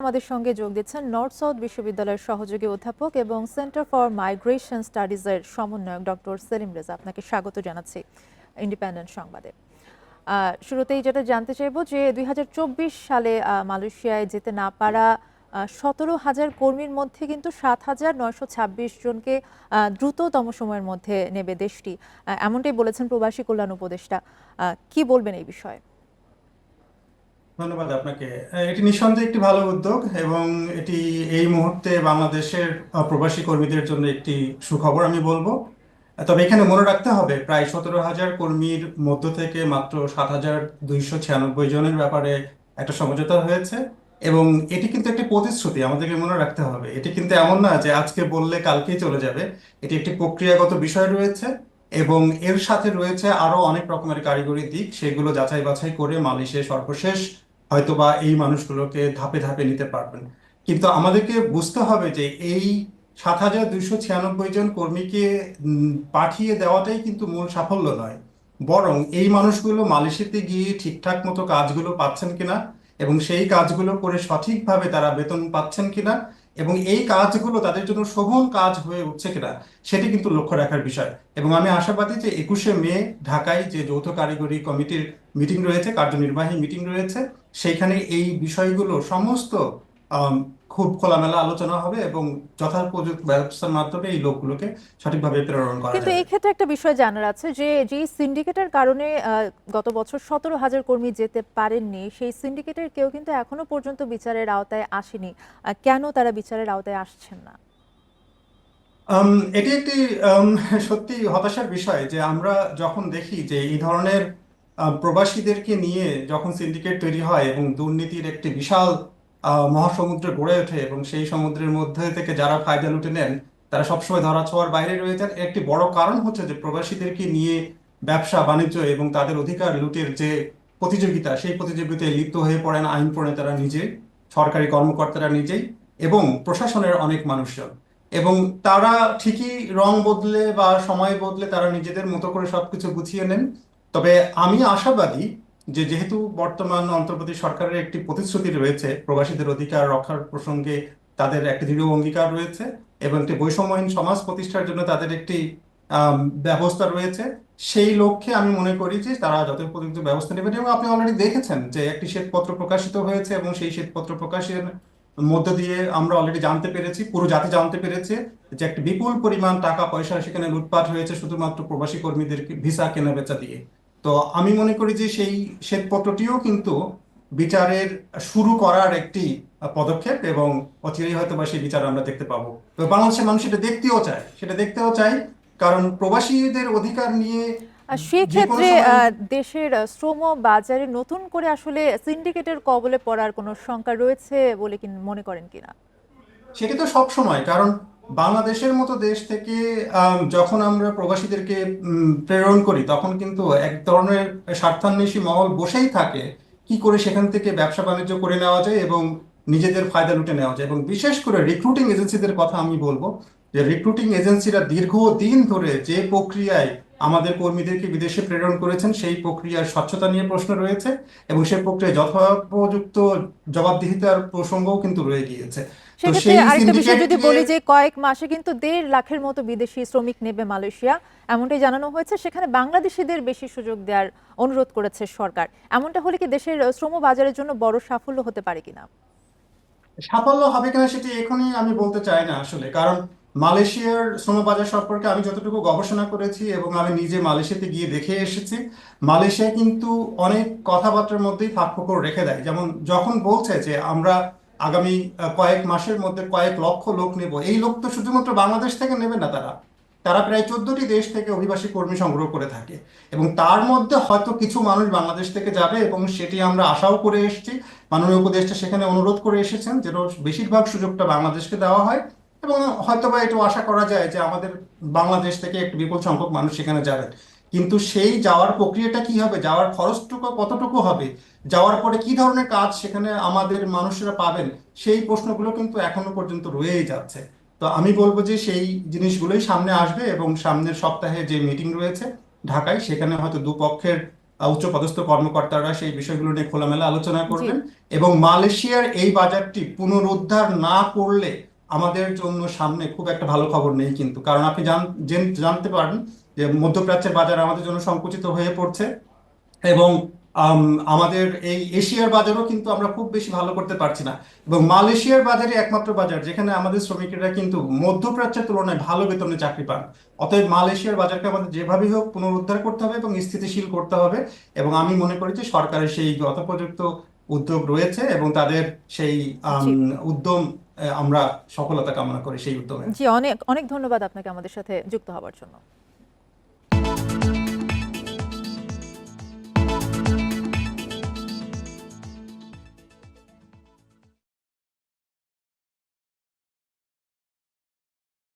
আমাদের সঙ্গে যোগ দিচ্ছেন নর্থ সাউথ বিশ্ববিদ্যালয়ের সহযোগী অধ্যাপক এবং সেন্টার ফর মাইগ্রেশন স্টাডিজের সমন্বয়ক ডক্টর সেলিম রেজা। আপনাকে স্বাগত জানাচ্ছি ইন্ডিপেন্ডেন্ট সংবাদে। শুরুতেই যেটা জানতে চাইব যে দুই হাজার চব্বিশ সালে মালয়েশিয়ায় যেতে না পারা সতেরো হাজার কর্মীর মধ্যে কিন্তু সাত হাজার নয়শো ছাব্বিশ জনকে দ্রুততম সময়ের মধ্যে নেবে দেশটি। এমনটাই বলেছেন প্রবাসী কল্যাণ উপদেষ্টা। কি বলবেন এই বিষয়ে? ধন্যবাদ আপনাকে। এটি নিঃসন্দেহে একটি ভালো উদ্যোগ এবং এটি এই মুহূর্তে বাংলাদেশের প্রবাসী কর্মীদের জন্য একটি সুখবর আমি বলব। তবে এখানে মনে রাখতে হবে, প্রায় সতেরো হাজার কর্মীর মধ্য থেকে মাত্র সাত হাজার দুইশো ছিয়ানব্বই জনের ব্যাপারে একটা সমঝোতা হয়েছে এবং এটি কিন্তু একটি প্রতিশ্রুতি, আমাদেরকে মনে রাখতে হবে। এটি কিন্তু এমন না যে আজকে বললে কালকেই চলে যাবে। এটি একটি প্রক্রিয়াগত বিষয় রয়েছে এবং এর সাথে রয়েছে আরও অনেক রকমের কারিগরি দিক, সেগুলো যাচাই বাছাই করে মালয়েশিয়া সর্বশেষ হয়তোবা এই মানুষগুলোকে ধাপে ধাপে নিতে পারবেন। কিন্তু আমাদেরকে বুঝতে হবে যে এই সাত হাজার দুইশো ছিয়ানব্বই জন কর্মীকে পাঠিয়ে দেওয়াটাই কিন্তু মূল সাফল্য নয়। বরং এই মানুষগুলো মালয়েশিয়াতে গিয়ে ঠিকঠাক মতো কাজগুলো পাচ্ছেন কিনা এবং সেই কাজগুলো করে সঠিকভাবে তারা বেতন পাচ্ছেন কিনা এবং এই কাজগুলো তাদের জন্য শোভন কাজ হয়ে উঠছে কিনা, সেটি কিন্তু লক্ষ্য রাখার বিষয়। এবং আমি আশাবাদী যে একুশে মে ঢাকায় যে যৌথ কারিগরি কমিটির মিটিং রয়েছে, কার্যনির্বাহী মিটিং রয়েছে, সেইখানে এই বিষয়গুলো সমস্ত খুব খোলামেলা আলোচনা হবে এবং যথাপযুক্ত ব্যবস্থার মাধ্যমে এই লোকগুলোকে সঠিকভাবে প্রেরণ করা কিন্তু এই ক্ষেত্রে একটা বিষয় জানার আছে যে যে সিন্ডিকেটের কারণে গত বছর সতেরো হাজার কর্মী যেতে পারেননি সেই সিন্ডিকেটের কেউ কিন্তু এখনও পর্যন্ত বিচারের আওতায় আসেনি। কেন তারা বিচারের আওতায় আসছেন না? এটি একটি সত্যি হতাশার বিষয় যে আমরা যখন দেখি যে এই ধরনের প্রবাসীদেরকে নিয়ে যখন সিন্ডিকেট তৈরি হয় এবং দুর্নীতির একটি বিশাল মহাসমুদ্র গড়ে ওঠে এবং সেই সমুদ্রের মধ্যে থেকে যারা ফায়দা লুটে নেন, তারা সবসময় ধরাছোঁয়ার বাইরে রয়ে যান। একটি বড় কারণ হচ্ছে যে প্রবাসীদেরকে নিয়ে ব্যবসা, বাণিজ্য এবং তাদের অধিকার লুটের যে প্রতিযোগিতা, সেই প্রতিযোগিতায় লিপ্ত হয়ে পড়েন আইন প্রণেতারা নিজে, সরকারি কর্মকর্তারা নিজেই এবং প্রশাসনের অনেক মানুষজন। এবং তারা ঠিকই রং বদলে বা সময় বদলে তারা নিজেদের মতো করে সবকিছু গুছিয়ে নেন। তবে আমি আশাবাদী যে যেহেতু বর্তমান অন্তর্বর্তী সরকারের একটি প্রতিশ্রুতি রয়েছে, প্রবাসীদের অধিকার রক্ষার প্রসঙ্গে তাদের একটি দৃঢ় অঙ্গীকার রয়েছে এবং একটি বৈষম্যহীন সমাজ প্রতিষ্ঠার জন্য তাদের একটি ব্যবস্থা রয়েছে। সেই লক্ষ্যে আমি মনে করি যে তারা যথোপযুক্ত ব্যবস্থা নেবেন এবং আপনি অলরেডি দেখেছেন যে একটি শ্বেতপত্র প্রকাশিত হয়েছে এবং সেই শ্বেতপত্র প্রকাশের মধ্য দিয়ে আমরা অলরেডি জানতে পেরেছি, পুরো জাতি জানতে পেরেছে যে একটি বিপুল পরিমাণ টাকা পয়সা সেখানে লুটপাট হয়েছে শুধুমাত্র প্রবাসী কর্মীদের ভিসা কেনা বেচা দিয়ে। তো আমি মনে করি যে সেই শ্বেতপত্রটিও কিন্তু বিচারের শুরু করার একটি পদক্ষেপ এবং অচিরেই হয়তো বা সেই বিচার আমরা দেখতে পাবো। তো বাংলাদেশের মানুষ সেটা দেখতেও চায়। সেটা দেখতেও চায় কারণ প্রবাসীদের অধিকার নিয়ে সেক্ষেত্রে দেশের শ্রম বাজারে নতুন করে আসলে সিন্ডিকেটের কবলে পড়ার কোনো শঙ্কা রয়েছে বলে কি মনে করেন কিনা? সেটি তো সব সময় কারণ বাংলাদেশের মতো দেশ থেকে যখন আমরা প্রবাসীদেরকে প্রেরণ করি, তখন কিন্তু এক ধরনের স্বার্থান্বেষী মহল বসেই থাকে কি করে সেখান থেকে ব্যবসা বাণিজ্য করে নেওয়া যায় এবং নিজেদের ফায়দা লুটে নেওয়া যায়। এবং বিশেষ করে রিক্রুটিং এজেন্সিদের কথা আমি বলব, যে রিক্রুটিং এজেন্সিরা দীর্ঘদিন ধরে যে প্রক্রিয়ায় আমাদের কর্মীদেরকে বিদেশে প্রেরণ করেছেন। সেই প্রক্রিয়ার স্বচ্ছতা নিয়ে প্রশ্ন রয়েছে এবং সেই প্রক্রিয়ায় যথোপযুক্ত জবাবদিহিতার প্রসঙ্গও কিন্তু রয়ে গিয়েছে। সেক্ষেত্রে আরেকটা বিষয় যদি বলি যে কয়েক মাসে কিন্তু দেড় লাখের মতো বিদেশি শ্রমিক নেবে মালয়েশিয়া এমনটাই জানানো হয়েছে। সেখানে বাংলাদেশিদের বেশি সুযোগ দেওয়ার অনুরোধ করেছে সরকার। এমনটা হলে কি দেশের শ্রম বাজারের জন্য বড় সাফল্য হতে পারে কিনা? সাফল্য হবে কিনা সেটি এখনই আমি বলতে চাই না আসলে। কারণ মালয়েশিয়ার শ্রমবাজার সম্পর্কে আমি যতটুকু গবেষণা করেছি এবং আমি নিজে মালয়েশিয়াতে গিয়ে দেখে এসেছি, মালয়েশিয়া কিন্তু অনেক কথাবার্তার মধ্যেই ফাঁকফোকর রেখে দেয়। যেমন যখন বলছে যে আমরা আগামী কয়েক মাসের মধ্যে কয়েক লক্ষ লোক নেব, এই লোক তো শুধুমাত্র বাংলাদেশ থেকে নেবে না তারা। তারা প্রায় চোদ্দটি দেশ থেকে অভিবাসী কর্মী সংগ্রহ করে থাকে এবং তার মধ্যে হয়তো কিছু মানুষ বাংলাদেশ থেকে যাবে এবং সেটি আমরা আশাও করে এসেছি। মাননীয় উপদেষ্টা সেখানে অনুরোধ করে এসেছেন যেন বেশিরভাগ সুযোগটা বাংলাদেশকে দেওয়া হয়। এবং হয়তোবা এটাও আশা করা যায় যে আমাদের বাংলাদেশ থেকে একটু বিপুল সংখ্যক মানুষ সেখানে যাবেন কিন্তু সেই যাওয়ার প্রক্রিয়াটা কি হবে? যাওয়ার খরচটুকু কতটুকু হবে? যাওয়ার পরে কি ধরনের কাজ সেখানে আমাদের মানুষেরা পাবেন? সেই প্রশ্নগুলো কিন্তু এখনও পর্যন্ত রয়েই যাচ্ছে। তো আমি বলব যে সেই জিনিসগুলোই সামনে আসবে এবং সামনের সপ্তাহে যে মিটিং রয়েছে ঢাকায় সেখানে হয়তো দুপক্ষের উচ্চপদস্থ কর্মকর্তারা সেই বিষয়গুলো নিয়ে খোলামেলা আলোচনা করবেন। এবং মালয়েশিয়ার এই বাজারটি পুনরুদ্ধার না করলে আমাদের জন্য সামনে খুব একটা ভালো খবর নেই কিন্তু। কারণ আপনি জানতে পারেন যে মধ্যপ্রাচ্যের বাজার আমাদের জন্য সংকুচিত হয়ে পড়ছে এবং আমাদের এই এশিয়ার বাজারও কিন্তু আমরা খুব বেশি ভালো করতে পারছি না। এবং মালয়েশিয়ার বাজারে একমাত্র বাজার যেখানে আমাদের শ্রমিকেরা কিন্তু মধ্যপ্রাচ্যের তুলনায় ভালো বেতনে চাকরি পান। অতএব মালয়েশিয়ার বাজারকে আমাদের যেভাবেই হোক পুনরুদ্ধার করতে হবে এবং স্থিতিশীল করতে হবে এবং আমি মনে করি যে সরকারের সেই যথোপযুক্ত উদ্যোগ রয়েছে এবং তাদের সেই উদ্যম আমরা সফলতা কামনা করি সেই উদ্যমে। জি, অনেক অনেক ধন্যবাদ আপনাকে আমাদের সাথে যুক্ত হওয়ার জন্য।